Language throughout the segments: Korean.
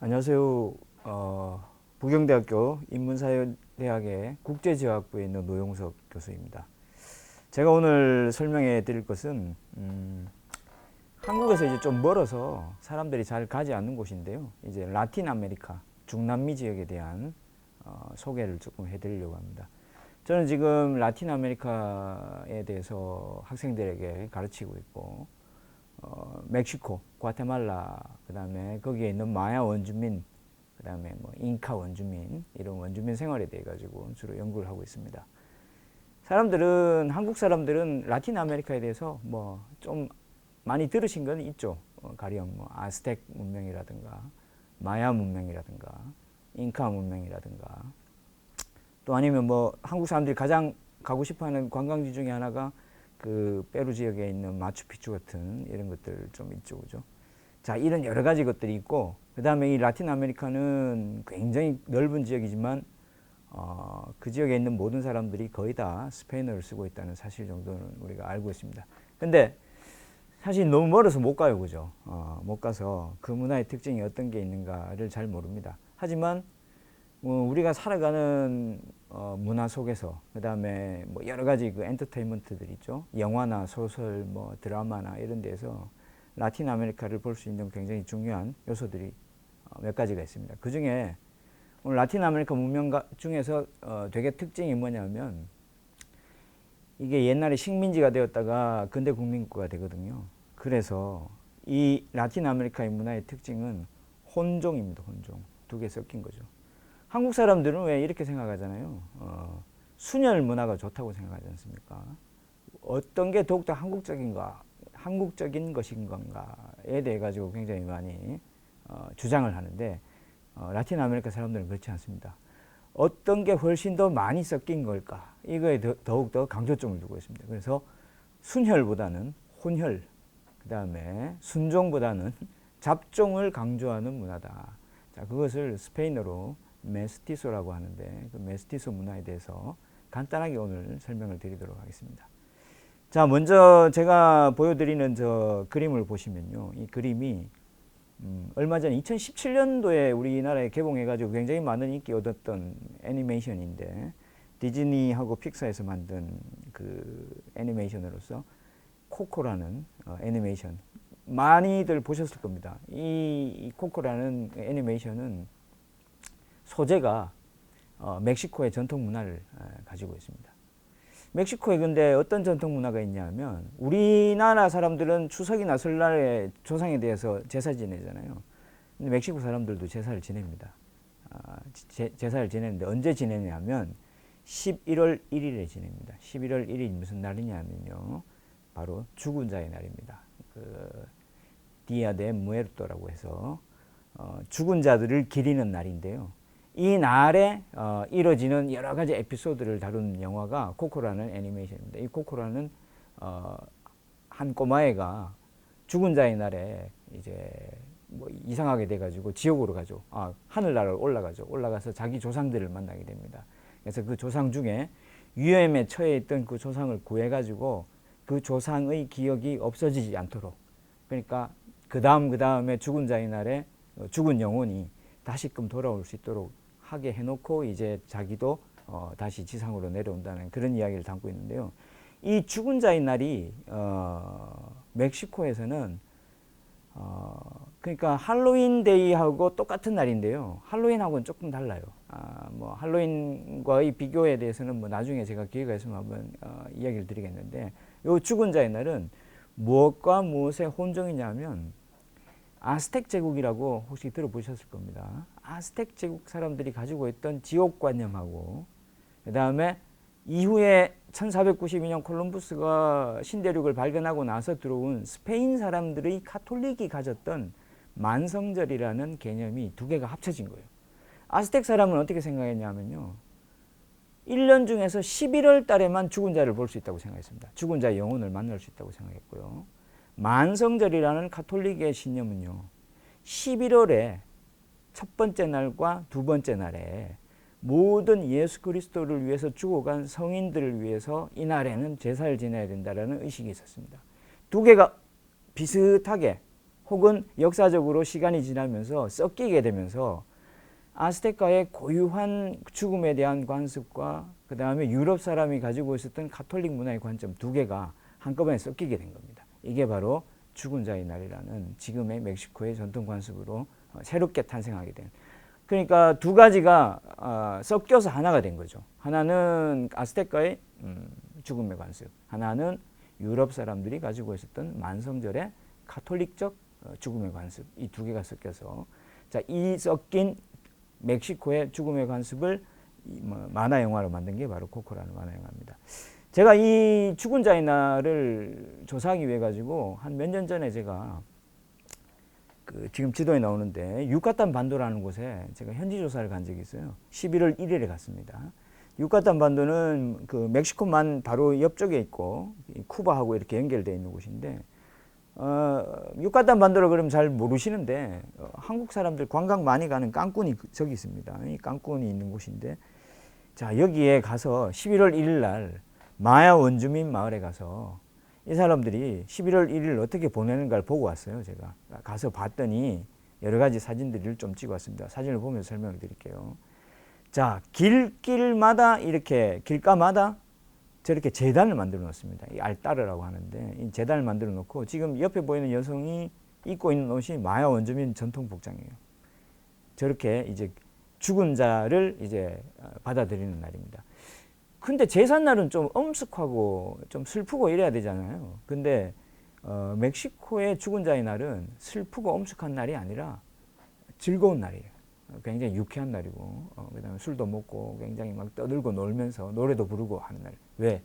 안녕하세요. 어, 부경대학교 인문사회대학의 국제지역학부에 있는 노용석 교수입니다. 제가 오늘 설명해 드릴 것은 음, 한국에서 이제 좀 멀어서 사람들이 잘 가지 않는 곳인데요. 이제 라틴 아메리카, 중남미 지역에 대한 어, 소개를 조금 해드리려고 합니다. 저는 지금 라틴 아메리카에 대해서 학생들에게 가르치고 있고 어, 멕시코, 과테말라, 그다음에 거기에 있는 마야 원주민, 그다음에 뭐 잉카 원주민 이런 원주민 생활에 대해 가지고 주로 연구를 하고 있습니다. 사람들은 한국 사람들은 라틴 아메리카에 대해서 뭐 좀 많이 들으신 건 있죠. 어, 가령 뭐 아스텍 문명이라든가 마야 문명이라든가 잉카 문명이라든가 또 아니면 뭐 한국 사람들이 가장 가고 싶어하는 관광지 중에 하나가 그 페루 지역에 있는 마추픽추 같은 이런 것들 좀 있죠, 그죠? 자, 이런 여러 가지 것들이 있고 그 다음에 이 라틴 아메리카는 굉장히 넓은 지역이지만 어, 그 지역에 있는 모든 사람들이 거의 다 스페인어를 쓰고 있다는 사실 정도는 우리가 알고 있습니다. 근데 사실 너무 멀어서 못 가요, 그죠? 어, 못 가서 그 문화의 특징이 어떤 게 있는가를 잘 모릅니다. 하지만 어, 우리가 살아가는 어, 문화 속에서 그 다음에 뭐 여러 가지 그 엔터테인먼트들 있죠. 영화나 소설, 뭐 드라마나 이런 데서 라틴 아메리카를 볼 수 있는 굉장히 중요한 요소들이 어, 몇 가지가 있습니다. 그 중에 오늘 라틴 아메리카 문명 가- 중에서 어, 되게 특징이 뭐냐면 이게 옛날에 식민지가 되었다가 근대 국민국가 되거든요. 그래서 이 라틴 아메리카의 문화의 특징은 혼종입니다. 혼종. 두 개 섞인 거죠. 한국 사람들은 왜 이렇게 생각하잖아요. 어, 순혈 문화가 좋다고 생각하지 않습니까? 어떤 게 더욱더 한국적인가, 한국적인 것인 건가에 대해 가지고 굉장히 많이 어, 주장을 하는데 어, 라틴 아메리카 사람들은 그렇지 않습니다. 어떤 게 훨씬 더 많이 섞인 걸까? 이거에 더, 더욱더 강조점을 두고 있습니다. 그래서 순혈보다는 혼혈, 그 다음에 순종보다는 잡종을 강조하는 문화다. 자, 그것을 스페인어로 메스티소라고 하는데 그 메스티소 문화에 대해서 간단하게 오늘 설명을 드리도록 하겠습니다. 자, 먼저 제가 보여드리는 저 그림을 보시면요. 이 그림이 음, 얼마 전 2017년도에 우리나라에 개봉해가지고 굉장히 많은 인기 얻었던 애니메이션인데 디즈니하고 픽사에서 만든 그 애니메이션으로서 코코라는 어, 애니메이션 많이들 보셨을 겁니다. 이, 이 코코라는 애니메이션은 소재가 어, 멕시코의 전통 문화를 어, 가지고 있습니다. 멕시코에 근데 어떤 전통 문화가 있냐면 우리나라 사람들은 추석이나 설날에 조상에 대해서 제사 지내잖아요. 근데 멕시코 사람들도 제사를 지냅니다. 아, 제, 제사를 지내는데 언제 지내냐면 11월 1일에 지냅니다. 11월 1일 무슨 날이냐면요. 바로 죽은 자의 날입니다. 그 디아 데 무에르토라고 해서 어, 죽은 자들을 기리는 날인데요. 이 날에 어, 이루어지는 여러 가지 에피소드를 다룬 영화가 코코라는 애니메이션입니다. 이 코코라는 어, 한 꼬마애가 죽은 자의 날에 이제 뭐 이상하게 돼가지고 지옥으로 가죠. 아 하늘나라로 올라가죠. 올라가서 자기 조상들을 만나게 됩니다. 그래서 그 조상 중에 위험에 처해 있던 그 조상을 구해가지고 그 조상의 기억이 없어지지 않도록 그러니까 그 다음 그 다음에 죽은 자의 날에 어, 죽은 영혼이 다시금 돌아올 수 있도록 하게 해놓고 이제 자기도 어, 다시 지상으로 내려온다는 그런 이야기를 담고 있는데요. 이 죽은 자의 날이 어, 멕시코에서는 어, 그러니까 할로윈 데이하고 똑같은 날인데요. 할로윈하고는 조금 달라요. 아, 뭐 할로윈과의 비교에 대해서는 뭐 나중에 제가 기회가 있으면 한번 어, 이야기를 드리겠는데 요 죽은 자의 날은 무엇과 무엇의 혼종이냐면 아스텍 제국이라고 혹시 들어보셨을 겁니다. 아스텍 제국 사람들이 가지고 있던 지옥관념하고 그 다음에 이후에 1492년 콜럼부스가 신대륙을 발견하고 나서 들어온 스페인 사람들의 카톨릭이 가졌던 만성절이라는 개념이 두 개가 합쳐진 거예요. 아스텍 사람은 어떻게 생각했냐면요. 1년 중에서 11월 달에만 죽은 자를 볼 수 있다고 생각했습니다. 죽은 자의 영혼을 만날 수 있다고 생각했고요. 만성절이라는 카톨릭의 신념은요. 11월에 첫 번째 날과 두 번째 날에 모든 예수 그리스도를 위해서 죽어간 성인들을 위해서 이날에는 제사를 지내야 된다라는 의식이 있었습니다. 두 개가 비슷하게 혹은 역사적으로 시간이 지나면서 섞이게 되면서 아스테카의 고유한 죽음에 대한 관습과 그 다음에 유럽 사람이 가지고 있었던 가톨릭 문화의 관점 두 개가 한꺼번에 섞이게 된 겁니다. 이게 바로 죽은 자의 날이라는 지금의 멕시코의 전통 관습으로 어, 새롭게 탄생하게 된. 그러니까 두 가지가 어, 섞여서 하나가 된 거죠. 하나는 아스테카의 음, 죽음의 관습, 하나는 유럽 사람들이 가지고 있었던 만성절의 가톨릭적 어, 죽음의 관습 이 두 개가 섞여서 자 이 섞인 멕시코의 죽음의 관습을 이뭐 만화 영화로 만든 게 바로 코코라는 만화 영화입니다. 제가 이 죽은 자의 날을 조사하기 위해 가지고 한 몇 년 전에 제가 그 지금 지도에 나오는데 유카탄 반도라는 곳에 제가 현지 조사를 간 적이 있어요. 11월 1일에 갔습니다. 유카탄 반도는 그 멕시코만 바로 옆쪽에 있고 이 쿠바하고 이렇게 연결되어 있는 곳인데 어, 유카탄 반도를 그럼 잘 모르시는데 어, 한국 사람들 관광 많이 가는 깐쿤이 그- 저기 있습니다. 이 깐쿤이 있는 곳인데 자 여기에 가서 11월 1일 날 마야 원주민 마을에 가서 이 사람들이 11월 1일 어떻게 보내는가를 보고 왔어요. 제가 가서 봤더니 여러 가지 사진들을 좀 찍어 왔습니다. 사진을 보면서 설명을 드릴게요. 자 길길마다 이렇게 길가마다 저렇게 재단을 만들어 놓습니다. 이 알따르라고 하는데 이 재단을 만들어 놓고 지금 옆에 보이는 여성이 입고 있는 옷이 마야 원주민 전통 복장이에요. 저렇게 이제 죽은 자를 이제 어, 받아들이는 날입니다. 근데 제삿날은 좀 엄숙하고 좀 슬프고 이래야 되잖아요. 근데 어, 멕시코의 죽은 자의 날은 슬프고 엄숙한 날이 아니라 즐거운 날이에요. 어, 굉장히 유쾌한 날이고, 어, 그 다음에 술도 먹고 굉장히 막 떠들고 놀면서 노래도 부르고 하는 날. 왜?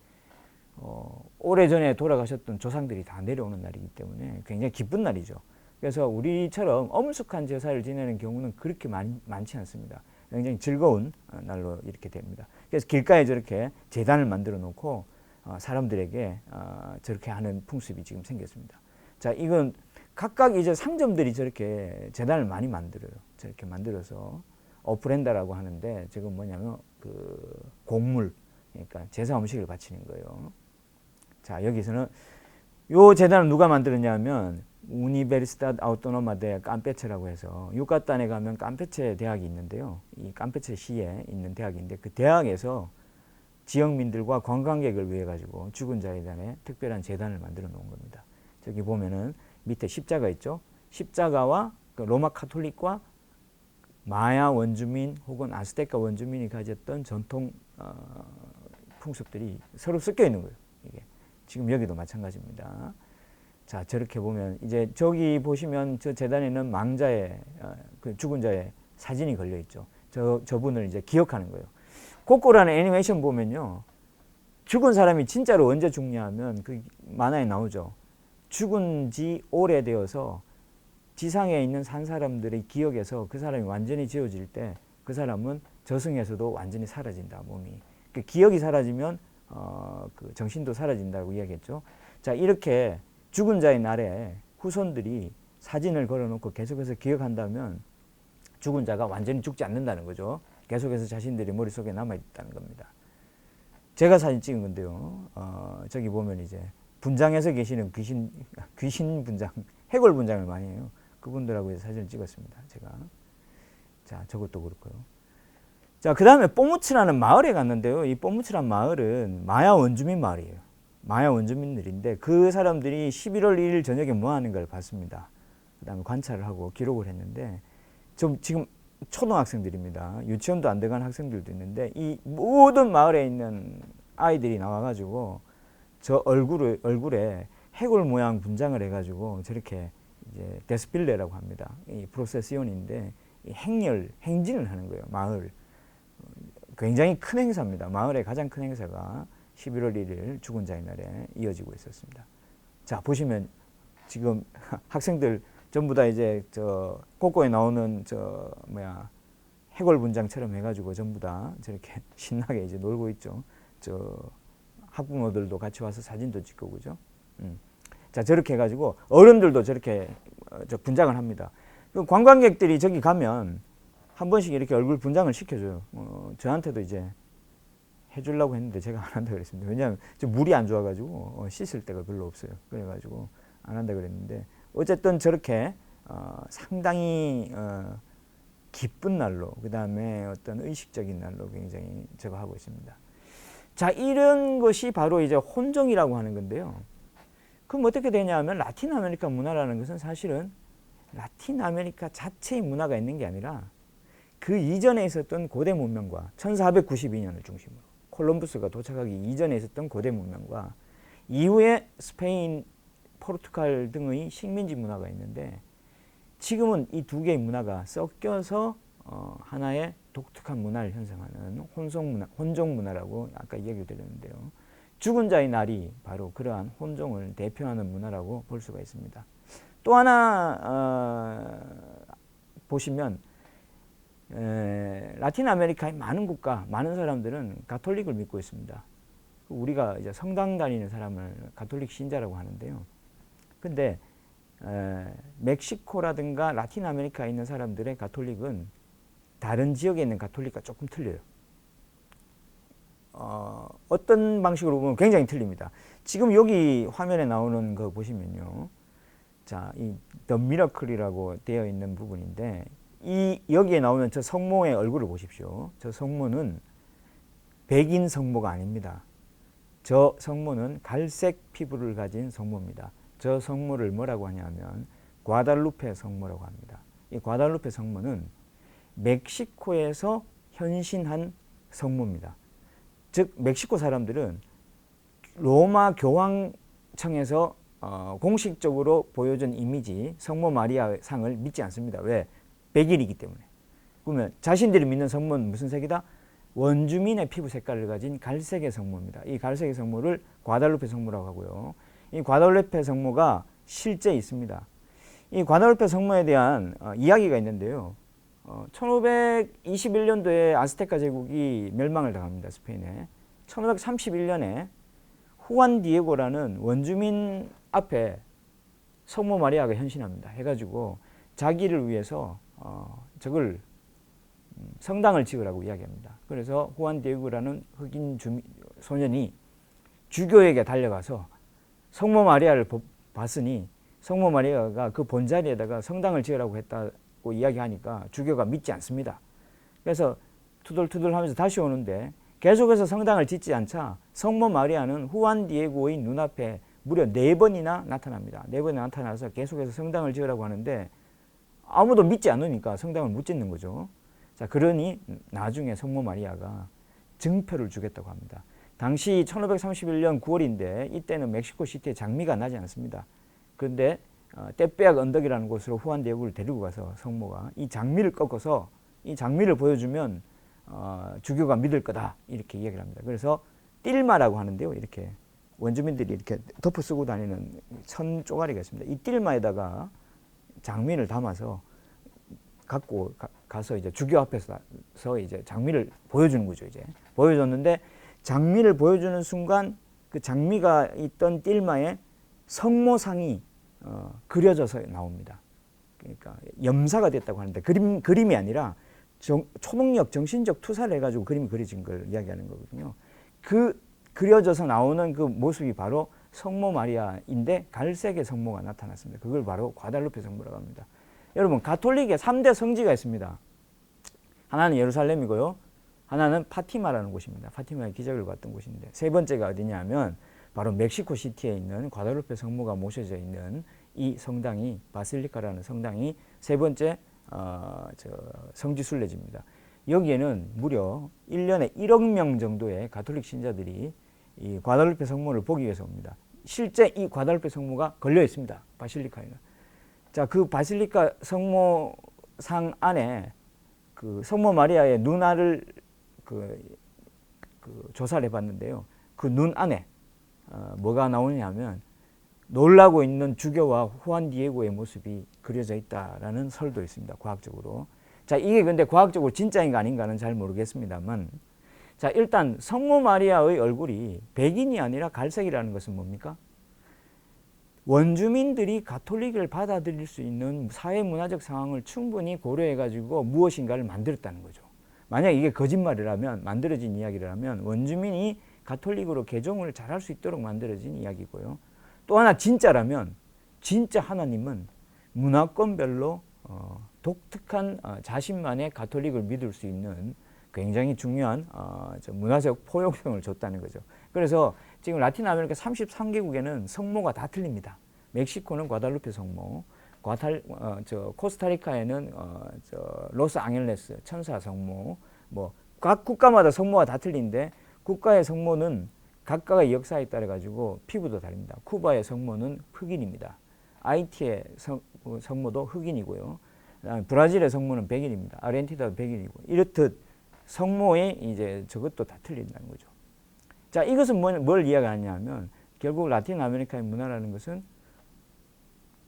어, 오래전에 돌아가셨던 조상들이 다 내려오는 날이기 때문에 굉장히 기쁜 날이죠. 그래서 우리처럼 엄숙한 제사를 지내는 경우는 그렇게 많, 많지 않습니다. 굉장히 즐거운 어, 날로 이렇게 됩니다. 그래서 길가에 저렇게 재단을 만들어 놓고 어, 사람들에게 어, 저렇게 하는 풍습이 지금 생겼습니다. 자, 이건 각각 이제 상점들이 저렇게 재단을 많이 만들어요. 저렇게 만들어서 오프렌다라고 하는데 지금 뭐냐면 그 곡물, 그러니까 제사 음식을 바치는 거예요. 자, 여기서는 요 재단을 누가 만들었냐면 우니베르시다드 아우토노마 데 깜페체라고 해서 유카탄에 가면 깜페체 대학이 있는데요. 이 깜페체 시에 있는 대학인데 그 대학에서 지역민들과 관광객을 위해 가지고 죽은 자에 대한 특별한 재단을 만들어 놓은 겁니다. 저기 보면은 밑에 십자가 있죠. 십자가와 그 로마 카톨릭과 마야 원주민 혹은 아스테카 원주민이 가졌던 전통 어, 풍습들이 서로 섞여 있는 거예요. 이게 지금 여기도 마찬가지입니다. 자 저렇게 보면 이제 저기 보시면 저 재단에는 망자의 어, 그 죽은 자의 사진이 걸려 있죠. 저 저분을 이제 기억하는 거예요. 코코라는 애니메이션 보면요. 죽은 사람이 진짜로 언제 죽냐면 그 만화에 나오죠. 죽은 지 오래되어서 지상에 있는 산 사람들의 기억에서 그 사람이 완전히 지워질 때 그 사람은 저승에서도 완전히 사라진다 몸이. 그 기억이 사라지면 어, 그 정신도 사라진다고 이야기했죠. 자 이렇게 죽은 자의 날에 후손들이 사진을 걸어놓고 계속해서 기억한다면 죽은 자가 완전히 죽지 않는다는 거죠. 계속해서 자신들이 머릿속에 남아있다는 겁니다. 제가 사진 찍은 건데요. 어, 저기 보면 이제 분장에서 계시는 귀신, 귀신 분장, 해골 분장을 많이 해요. 그분들하고 사진을 찍었습니다. 제가. 자, 저것도 그렇고요. 자, 그 다음에 뽀무츠라는 마을에 갔는데요. 이 뽀무츠란 마을은 마야 원주민 마을이에요. 마야 원주민들인데 그 사람들이 11월 1일 저녁에 뭐 하는 걸 봤습니다. 그 다음에 관찰을 하고 기록을 했는데 좀 지금 초등학생들입니다. 유치원도 안 들어간 학생들도 있는데 이 모든 마을에 있는 아이들이 나와가지고 저 얼굴을, 얼굴에 해골 모양 분장을 해가지고 저렇게 이제 데스필레라고 합니다. 이 프로세시온인데 이 행렬, 행진을 하는 거예요. 마을. 굉장히 큰 행사입니다. 마을의 가장 큰 행사가 11월 1일 죽은 자의 날에 이어지고 있었습니다. 자, 보시면 지금 학생들 전부 다 이제 저 꼬꼬에 나오는 저 뭐야 해골 분장처럼 해가지고 전부 다 저렇게 신나게 이제 놀고 있죠. 저 학부모들도 같이 와서 사진도 찍고 그죠. 음. 자 저렇게 해가지고 어른들도 저렇게 어, 저 분장을 합니다. 그 관광객들이 저기 가면 한 번씩 이렇게 얼굴 분장을 시켜줘요. 어, 저한테도 이제 해주려고 했는데 제가 안 한다 그랬습니다. 왜냐하면 좀 물이 안 좋아가지고 어, 씻을 데가 별로 없어요. 그래가지고 안 한다 그랬는데 어쨌든 저렇게 어, 상당히 어, 기쁜 날로 그 다음에 어떤 의식적인 날로 굉장히 제가 하고 있습니다. 자 이런 것이 바로 이제 혼종이라고 하는 건데요. 그럼 어떻게 되냐면 라틴 아메리카 문화라는 것은 사실은 라틴 아메리카 자체의 문화가 있는 게 아니라 그 이전에 있었던 고대 문명과 1492년을 중심으로 콜럼부스가 도착하기 이전에 있었던 고대 문명과 이후에 스페인, 포르투갈 등의 식민지 문화가 있는데 지금은 이 두 개의 문화가 섞여서 어, 하나의 독특한 문화를 형성하는 혼종 문화, 혼종 문화라고 아까 이야기를 드렸는데요. 죽은 자의 날이 바로 그러한 혼종을 대표하는 문화라고 볼 수가 있습니다. 또 하나 어, 보시면 에, 라틴 아메리카의 많은 국가, 많은 사람들은 가톨릭을 믿고 있습니다. 우리가 이제 성당 다니는 사람을 가톨릭 신자라고 하는데요. 근데 에, 멕시코라든가 라틴 아메리카에 있는 사람들의 가톨릭은 다른 지역에 있는 가톨릭과 조금 틀려요. 어, 어떤 방식으로 보면 굉장히 틀립니다. 지금 여기 화면에 나오는 거 보시면요. 자, 이 The Miracle이라고 되어 있는 부분인데 이 여기에 나오는 저 성모의 얼굴을 보십시오. 저 성모는 백인 성모가 아닙니다. 저 성모는 갈색 피부를 가진 성모입니다. 저 성모를 뭐라고 하냐면 과달루페 성모라고 합니다. 이 과달루페 성모는 멕시코에서 현신한 성모입니다. 즉 멕시코 사람들은 로마 교황청에서 어, 공식적으로 보여준 이미지 성모 마리아 상을 믿지 않습니다. 왜? 백인이기 때문에. 그러면 자신들이 믿는 성모는 무슨 색이다? 원주민의 피부 색깔을 가진 갈색의 성모입니다. 이 갈색의 성모를 과달루페 성모라고 하고요. 이 과달루페 성모가 실제 있습니다. 이 과달루페 성모에 대한 어, 이야기가 있는데요. 어, 1521년도에 아스테카 제국이 멸망을 당합니다. 스페인에. 1531년에 후안 디에고라는 원주민 앞에 성모 마리아가 현신합니다. 해가지고 자기를 위해서 어, 저걸 음, 성당을 지으라고 이야기합니다. 그래서 후안 디에고라는 흑인 주민, 소년이 주교에게 달려가서 성모 마리아를 보- 봤으니 성모 마리아가 그 본자리에다가 성당을 지으라고 했다고 이야기하니까 주교가 믿지 않습니다. 그래서 투덜투덜 하면서 다시 오는데 계속해서 성당을 짓지 않자 성모 마리아는 후안 디에고의 눈앞에 무려 네 번이나 나타납니다. 네 번이나 나타나서 계속해서 성당을 지으라고 하는데 아무도 믿지 않으니까 성당을 못 짓는 거죠. 자, 그러니 나중에 성모 마리아가 증표를 주겠다고 합니다. 당시 1531년 9월인데 이때는 멕시코 시티에 장미가 나지 않습니다. 그런데 어, 떼빼악 언덕이라는 곳으로 후안 디에고를 데리고 가서 성모가 이 장미를 꺾어서 이 장미를 보여주면 어, 주교가 믿을 거다 이렇게 이야기를 합니다. 그래서 띨마라고 하는데요. 이렇게 원주민들이 이렇게 덮어 쓰고 다니는 천 쪼가리가 있습니다. 이 띨마에다가 장미를 담아서 갖고 가, 서 이제 주교 앞에서 이제 장미를 보여주는 거죠. 이제 보여줬는데 장미를 보여주는 순간 그 장미가 있던 띨마에 성모상이 어, 그려져서 나옵니다. 그러니까 염사가 됐다고 하는데 그림 그림이 아니라 정, 초능력 정신적 투사를 해가지고 그림이 그려진 걸 이야기하는 거거든요. 그 그려져서 나오는 그 모습이 바로 성모 마리아인데 갈색의 성모가 나타났습니다. 그걸 바로 과달루페 성모라고 합니다. 여러분 가톨릭에 3대 성지가 있습니다. 하나는 예루살렘이고요. 하나는 파티마라는 곳입니다. 파티마의 기적을 봤던 곳인데 세 번째가 어디냐면 바로 멕시코 시티에 있는 과달루페 성모가 모셔져 있는 이 성당이 바실리카라는 성당이 세 번째 어, 저 성지 순례지입니다. 여기에는 무려 1년에 1억 명 정도의 가톨릭 신자들이 이 과달루페 성모를 보기 위해서 옵니다. 실제 이 과달루페 성모가 걸려 있습니다. 바실리카에는. 자, 그 바실리카 성모상 안에 그 성모 마리아의 눈알을 그, 그 조사를 해봤는데요. 그 눈 안에 어, 뭐가 나오냐면 놀라고 있는 주교와 후안 디에고의 모습이 그려져 있다라는 설도 있습니다. 과학적으로. 자, 이게 근데 과학적으로 진짜인가 아닌가는 잘 모르겠습니다만 자, 일단 성모 마리아의 얼굴이 백인이 아니라 갈색이라는 것은 뭡니까? 원주민들이 가톨릭을 받아들일 수 있는 사회 문화적 상황을 충분히 고려해 가지고 무엇인가를 만들었다는 거죠. 만약 이게 거짓말이라면 만들어진 이야기라면 원주민이 가톨릭으로 개종을 잘할 수 있도록 만들어진 이야기고요. 또 하나 진짜라면 진짜 하나님은 문화권별로 어, 독특한 어, 자신만의 가톨릭을 믿을 수 있는 굉장히 중요한 어, 저 문화적 포용성을 줬다는 거죠. 그래서 지금 라틴 아메리카 33개국에는 성모가 다 틀립니다. 멕시코는 과달루페 성모, 과탈, 어, 저 코스타리카에는 어, 저 로스 앙헬레스 천사 성모, 뭐 각 국가마다 성모가 다 틀린데 국가의 성모는 각각의 역사에 따라 가지고 피부도 다릅니다. 쿠바의 성모는 흑인입니다. 아이티의 성, 어, 성모도 흑인이고요. 브라질의 성모는 백인입니다. 아르헨티나도 백인이고 이렇듯 성모의 이제 저것도 다 틀린다는 거죠. 자, 이것은 뭘, 뭘 이야기하냐면 결국 라틴 아메리카의 문화라는 것은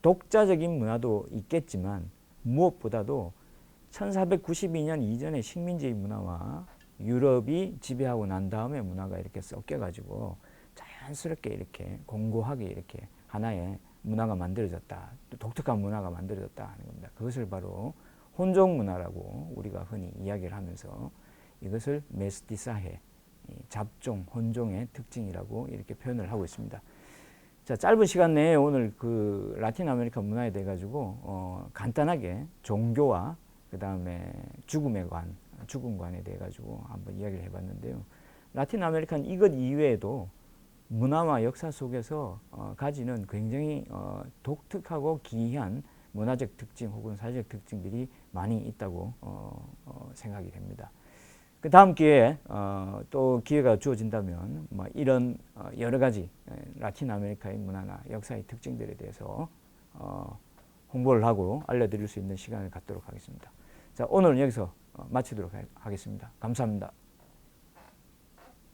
독자적인 문화도 있겠지만 무엇보다도 1492년 이전의 식민지의 문화와 유럽이 지배하고 난 다음에 문화가 이렇게 섞여가지고 자연스럽게 이렇게 공고하게 이렇게 하나의 문화가 만들어졌다. 또 독특한 문화가 만들어졌다 하는 겁니다. 그것을 바로 혼종 문화라고 우리가 흔히 이야기를 하면서 이것을 메스티사해, 이 잡종, 혼종의 특징이라고 이렇게 표현을 하고 있습니다. 자, 짧은 시간 내에 오늘 그 라틴 아메리카 문화에 대해 가지고 어, 간단하게 종교와 그 다음에 죽음의 관, 죽음관에 대해 가지고 한번 이야기를 해봤는데요. 라틴 아메리카는 이것 이외에도 문화와 역사 속에서 어, 가지는 굉장히 어, 독특하고 기이한 문화적 특징 혹은 사회적 특징들이 많이 있다고 어, 어, 생각이 됩니다. 그 다음 기회에 어, 또 기회가 주어진다면 뭐 이런 어, 여러 가지 에, 라틴 아메리카의 문화나 역사의 특징들에 대해서 어, 홍보를 하고 알려드릴 수 있는 시간을 갖도록 하겠습니다. 자, 오늘은 여기서 어, 마치도록 하- 하겠습니다. 감사합니다.